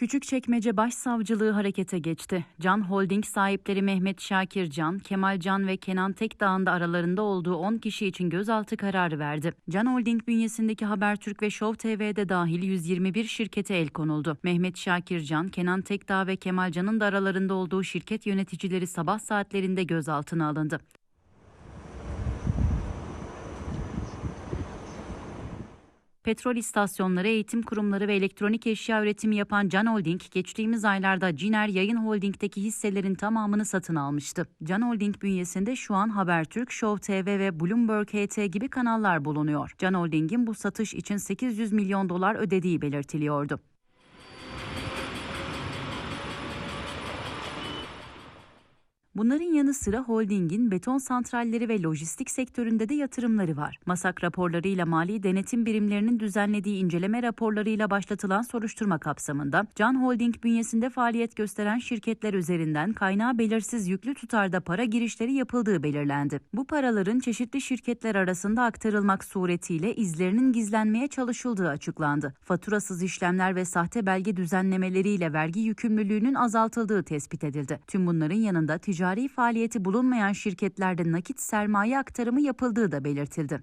Küçükçekmece Başsavcılığı harekete geçti. Can Holding sahipleri Mehmet Şakir Can, Kemal Can ve Kenan Tekdağ'ın da aralarında olduğu 10 kişi için gözaltı kararı verdi. Can Holding bünyesindeki Habertürk ve Show TV'de dahil 121 şirkete el konuldu. Mehmet Şakir Can, Kenan Tekdağ ve Kemal Can'ın da aralarında olduğu şirket yöneticileri sabah saatlerinde gözaltına alındı. Petrol istasyonları, eğitim kurumları ve elektronik eşya üretimi yapan Can Holding, geçtiğimiz aylarda Ciner Yayın Holding'deki hisselerin tamamını satın almıştı. Can Holding bünyesinde şu an Habertürk, Show TV ve Bloomberg HT gibi kanallar bulunuyor. Can Holding'in bu satış için 800 milyon dolar ödediği belirtiliyordu. Bunların yanı sıra holdingin beton santralleri ve lojistik sektöründe de yatırımları var. Masak raporlarıyla mali denetim birimlerinin düzenlediği inceleme raporlarıyla başlatılan soruşturma kapsamında Can Holding bünyesinde faaliyet gösteren şirketler üzerinden kaynağı belirsiz yüklü tutarda para girişleri yapıldığı belirlendi. Bu paraların çeşitli şirketler arasında aktarılmak suretiyle izlerinin gizlenmeye çalışıldığı açıklandı. Faturasız işlemler ve sahte belge düzenlemeleriyle vergi yükümlülüğünün azaltıldığı tespit edildi. Tüm bunların yanında ticari faaliyeti bulunmayan şirketlerde nakit sermaye aktarımı yapıldığı da belirtildi.